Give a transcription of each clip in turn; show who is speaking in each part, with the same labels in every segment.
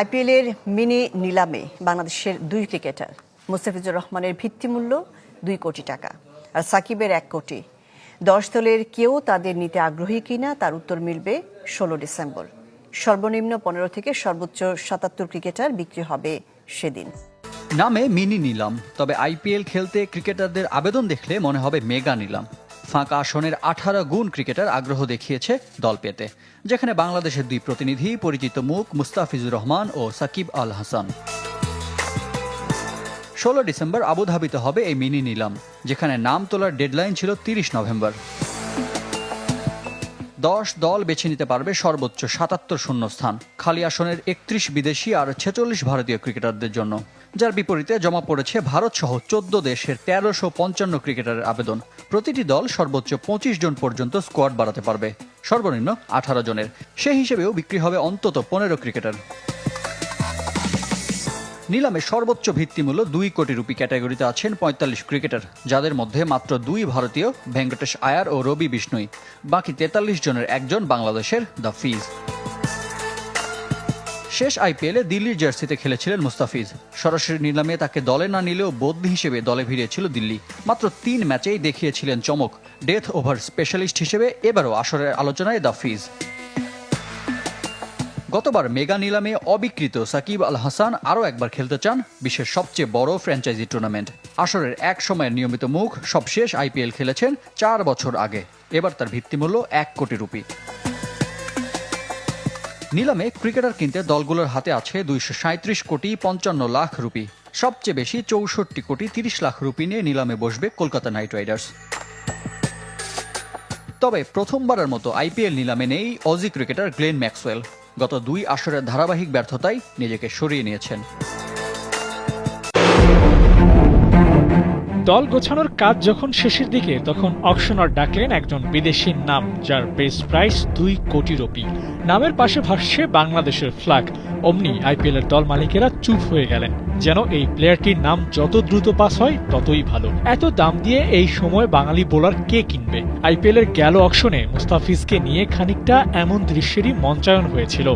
Speaker 1: আইপিএলের মিনি নিলামে বাংলাদেশের দুই ক্রিকেটার মুস্তাফিজুর রহমানের ভিত্তিমূল্য দুই কোটি টাকা আর সাকিবের এক কোটি। দশ দলের কেউ তাদের নিতে আগ্রহী কিনা তার উত্তর মিলবে ষোলো ডিসেম্বর। সর্বনিম্ন পনেরো থেকে সর্বোচ্চ সাতাত্তর ক্রিকেটার বিক্রি হবে সেদিন।
Speaker 2: নামে মিনি নিলাম, তবে আইপিএল খেলতে ক্রিকেটারদের আবেদন দেখলে মনে হবে মেগা নিলাম। ফাঁকা আসনের আঠারো গুণ ক্রিকেটার আগ্রহ দেখিয়েছে দল পেতে, যেখানে বাংলাদেশের দুই প্রতিনিধি পরিচিত মুখ মুস্তাফিজুর রহমান ও সাকিব আল হাসান। ষোলো ডিসেম্বর আবুধাবিতে হবে এই মিনি নিলাম, যেখানে নাম তোলার ডেডলাইন ছিল তিরিশ নভেম্বর। দশ দল বেছে নিতে পারবে সর্বোচ্চ সাতাত্তর শূন্য স্থান খালি আসনের একত্রিশ বিদেশি আর ছেচল্লিশ ভারতীয় ক্রিকেটারদের জন্য। যার বিপরীতে জমা পড়েছে ভারত সহ চোদ্দ দেশের তেরোশো পঞ্চান্ন ক্রিকেটারের আবেদন। প্রতিটি দল সর্বোচ্চ পঁচিশ জন পর্যন্ত স্কোয়াড বাড়াতে পারবে। সর্বনিম্ন আঠারো জনের। সেই হিসেবেও বিক্রি হবে অন্তত পনেরো ক্রিকেটার। নিলামে সর্বোচ্চ ভিত্তিমূল্য দুই কোটি রুপি ক্যাটাগরিতে আছেন পঁয়তাল্লিশ ক্রিকেটার, যাদের মধ্যে মাত্র দুই ভারতীয়, ভেঙ্কটেশ আয়ার ও রবি বিষ্ণুই। বাকি তেতাল্লিশ জনের একজন বাংলাদেশের, দ্য ফিজ। শেষ আইপিএলে দিল্লির জার্সিতে খেলেছিলেন মুস্তাফিজ। সরাসরি নিলামে তাকে দলে না নিলেও বদলি হিসেবে দলে ভিড়িয়েছিল দিল্লি। মাত্র তিন ম্যাচেই দেখিয়েছিলেন চমক। ডেথ ওভার স্পেশালিস্ট হিসেবে এবারও আসরের আলোচনায় দ্য ফিজ। গতবার মেগা নিলামে অবিকৃত সাকিব আল হাসান আরও একবার খেলতে চান বিশ্বের সবচেয়ে বড় ফ্র্যাঞ্চাইজি টুর্নামেন্ট। আসরের এক সময়ের নিয়মিত মুখ সবশেষ আইপিএল খেলেছেন চার বছর আগে। এবার তার ভিত্তিমূল্য এক কোটি রুপি। নিলামে ক্রিকেটার কিনতে দলগুলোর হাতে আছে দুইশো কোটি পঞ্চান্ন লাখ রুপি। সবচেয়ে বেশি চৌষট্টি কোটি তিরিশ লাখ রুপি নিয়ে নিলামে বসবে কলকাতা নাইট রাইডার্স। তবে প্রথমবারের মতো আইপিএল নিলামে নেই অজি ক্রিকেটার গ্লেন ম্যাক্সওয়েল। গত দুই আসরের ধারাবাহিক ব্যর্থতায় নিজেকে সরিয়ে নিয়েছেন।
Speaker 3: দল গোছানোর কাজ যখন শেষের দিকে, তখন অকশনার ডাকলেন একজন বিদেশির নাম, যার বেস প্রাইস দুই কোটি রুপি। নামের পাশে ভাসছে বাংলাদেশের ফ্ল্যাগ। অমনি আইপিএল এর দল মালিকেরা চুপ হয়ে গেলেন। যেন এই প্লেয়ারটির নাম যত দ্রুত পাস হয়, ততই ভালো। এত দাম দিয়ে এই সময় বাঙালি বোলার কে কিনবে? আইপিএল এর গেল অকশনে মুস্তাফিজকে নিয়ে খানিকটা এমন দৃশ্যেরই মঞ্চায়ন হয়েছিল।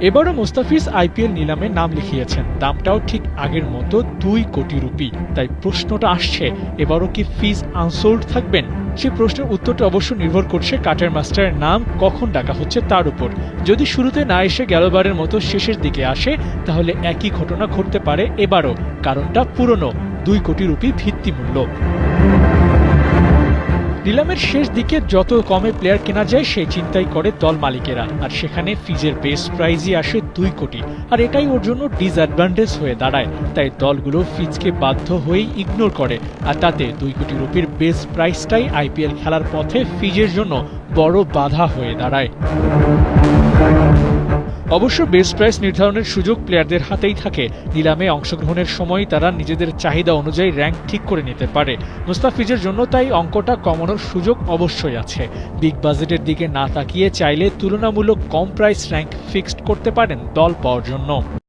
Speaker 3: এবারও মুস্তাফিজ আইপিএল নিলামে নাম লিখিয়েছেন। দামটাও ঠিক আগের মতো দুই কোটি রুপি। তাই প্রশ্নটা আসছে, এবারও কি ফিজ আনসোল্ড থাকবেন? সেই প্রশ্নের উত্তরটা অবশ্য নির্ভর করছে কাটার মাস্টারের নাম, কখন ডাকা হচ্ছে তার উপর। যদি শুরুতে না এসে গেলবারের মতো শেষের দিকে আসে, তাহলে একই ঘটনা ঘটতে পারে এবারও। কারণটা পুরনো, দুই কোটি রুপি ভিত্তিমূল্য। নিলামের শেষ দিকে যত কমে প্লেয়ার কেনা যায় সেই চিন্তাই করে দল মালিকেরা। আর সেখানে ফিজের বেস প্রাইজই আসে দুই কোটি। আর এটাই ওর জন্য ডিসঅ্যাডভান্টেজ হয়ে দাঁড়ায়। তাই দলগুলো ফিজকে বাধ্য হয়েই ইগনোর করে। আর তাতে দুই কোটি রুপির বেস প্রাইসটাই আইপিএল খেলার পথে ফিজের জন্য বড় বাধা হয়ে দাঁড়ায়। অবশ্য বেস প্রাইস নির্ধারণের সুযোগ প্লেয়ারদের হাতেই থাকে। নিলামে অংশগ্রহণের সময় তারা নিজেদের চাহিদা অনুযায়ী র্যাঙ্ক ঠিক করে নিতে পারে। মুস্তাফিজের জন্য তাই অঙ্কটা কমানোর সুযোগ অবশ্যই আছে। বিগ বাজেটের দিকে না তাকিয়ে চাইলে তুলনামূলক কম প্রাইস র্যাঙ্ক ফিক্সড করতে পারেন দল পাওয়ার জন্য।